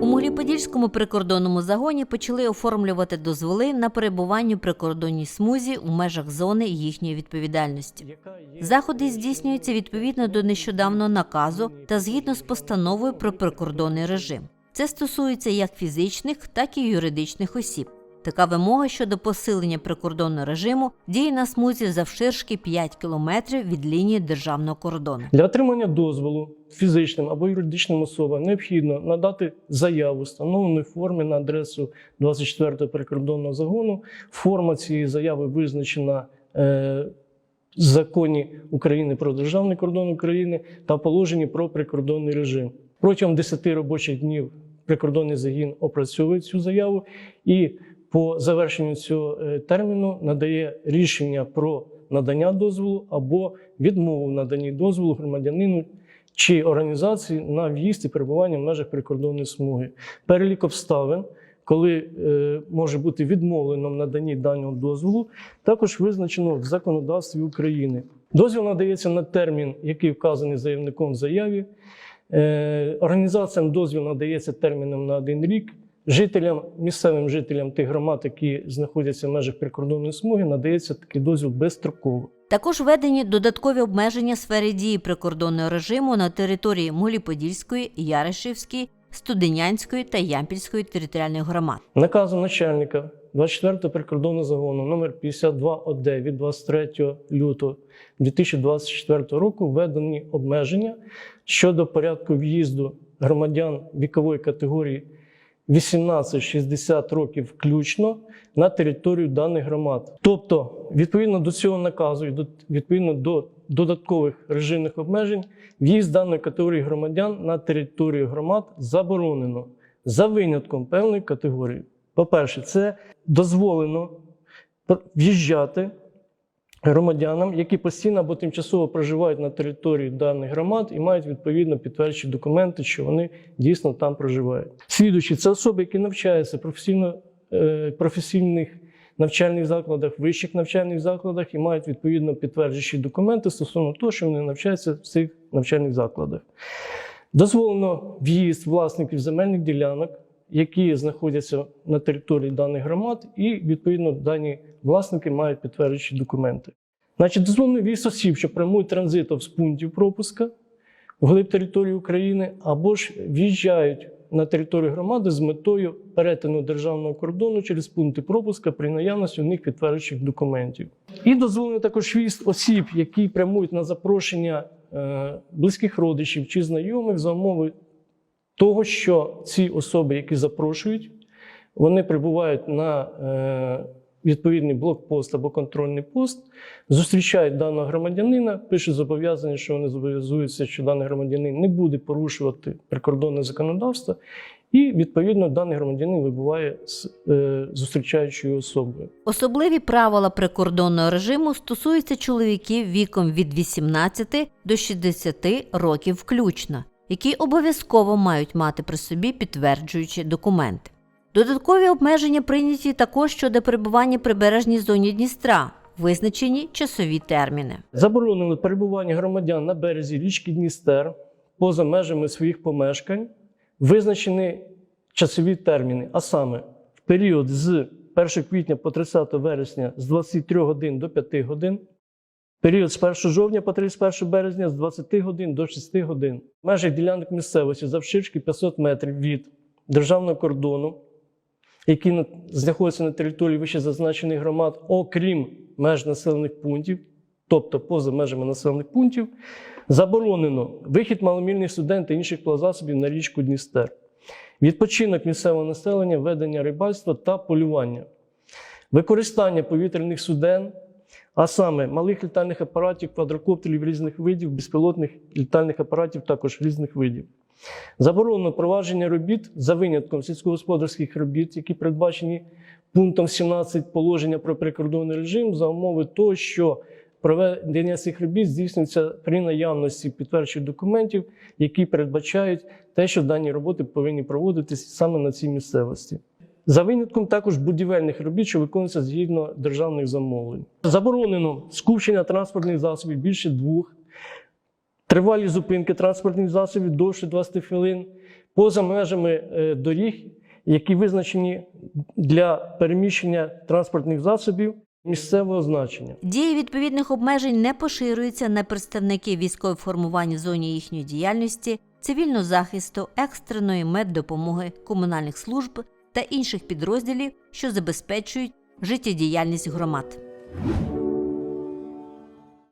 У Могилі-Подільському прикордонному загоні почали оформлювати дозволи на перебування прикордонній смузі у межах зони їхньої відповідальності. Заходи здійснюються відповідно до нещодавнього наказу та згідно з постановою про прикордонний режим. Це стосується як фізичних, так і юридичних осіб. Така вимога щодо посилення прикордонного режиму діє на смузі завширшки 5 кілометрів від лінії державного кордону. Для отримання дозволу фізичним або юридичним особам необхідно надати заяву встановленої форми на адресу 24-го прикордонного загону. Форма цієї заяви визначена е, законі України про державний кордон України та положенні про прикордонний режим. Протягом 10 робочих днів прикордонний загін опрацьовує цю заяву і по завершенню цього е, терміну надає рішення про надання дозволу або відмову в наданні дозволу громадянину чи організації на в'їзд і перебування в межах прикордонної смуги. Перелік обставин, коли е, може бути відмовлено в наданні даного дозволу, також визначено в законодавстві України. Дозвіл надається на термін, який вказаний заявником в заяві. Е, Організаціям дозвіл надається терміном на один рік. Жителям, місцевим жителям тих громад, які знаходяться в межах прикордонної смуги, надається такий дозвіл безстроково. Також введені додаткові обмеження сфери дії прикордонного режиму на території Могилі-Подільської, Яришівської, Студенянської та Ямпільської територіальних громад. Наказом начальника 24-го прикордонного загону номер 52 ОД від 23 лютого 2024 року введені обмеження щодо порядку в'їзду громадян вікової категорії 18-60 років включно на територію даних громад. Тобто, відповідно до цього наказу і відповідно до додаткових режимних обмежень, в'їзд даної категорії громадян на територію громад заборонено за винятком певної категорії. По-перше, це дозволено в'їжджати громадянам, які постійно або тимчасово проживають на території даних громад і мають відповідно підтверджуючі документи, що вони дійсно там проживають. Слідуючи, це особи, які навчаються професійно е, професійних навчальних закладах, вищих навчальних закладах і мають відповідно підтверджуючі документи стосовно того, що вони навчаються в цих навчальних закладах. Дозволено в'їзд власників земельних ділянок, які знаходяться на території даних громад, і відповідно дані власники мають підтверджуючі документи. Значить, дозволений в'їзд осіб, що прямують транзитом з пунктів пропуска вглиб території України, або ж в'їжджають на територію громади з метою перетину державного кордону через пункти пропуска при наявності у них підтверджуючих документів. І дозволений також в'їзд осіб, які прямують на запрошення е, близьких родичів чи знайомих за умови того, що ці особи, які запрошують, вони прибувають на е, відповідний блокпост або контрольний пост, зустрічають даного громадянина, пишуть зобов'язання, що вони зобов'язуються, що даний громадянин не буде порушувати прикордонне законодавство, і відповідно даний громадянин вибуває з е, зустрічаючою особою. Особливі правила прикордонного режиму стосуються чоловіків віком від 18 до 60 років включно, які обов'язково мають мати при собі підтверджуючі документи. Додаткові обмеження прийняті також щодо перебування прибережній зоні Дністра, визначені часові терміни. Заборонено перебування громадян на березі річки Дністер поза межами своїх помешкань, визначені часові терміни, а саме в період з 1 квітня по 30 вересня з 23 годин до 5 годин, період з 1 жовтня по 31 березня з 20 годин до 6 годин. В межах ділянок місцевості завширшки 500 метрів від державного кордону, які знаходяться на території вищезазначених громад, окрім меж населених пунктів, тобто поза межами населених пунктів, заборонено вихід маломільних суден та інших плавзасобів на річку Дністер, відпочинок місцевого населення, ведення рибальства та полювання, використання повітряних суден, а саме малих літальних апаратів, квадрокоптерів різних видів, безпілотних літальних апаратів також різних видів. Заборонено провадження робіт за винятком сільськогосподарських робіт, які передбачені пунктом 17 положення про прикордонний режим за умови того, що проведення цих робіт здійснюється при наявності підтверджуючих документів, які передбачають те, що дані роботи повинні проводитись саме на цій місцевості. За винятком також будівельних робіт, що виконуються згідно державних замовлень. Заборонено скупчення транспортних засобів більше двох тривалі зупинки транспортних засобів довше 20 хвилин, поза межами е, доріг, які визначені для переміщення транспортних засобів місцевого значення. Дія відповідних обмежень не поширюється на представників військових формувань в зоні їхньої діяльності, цивільного захисту, екстреної меддопомоги, комунальних служб та інших підрозділів, що забезпечують життєдіяльність громад.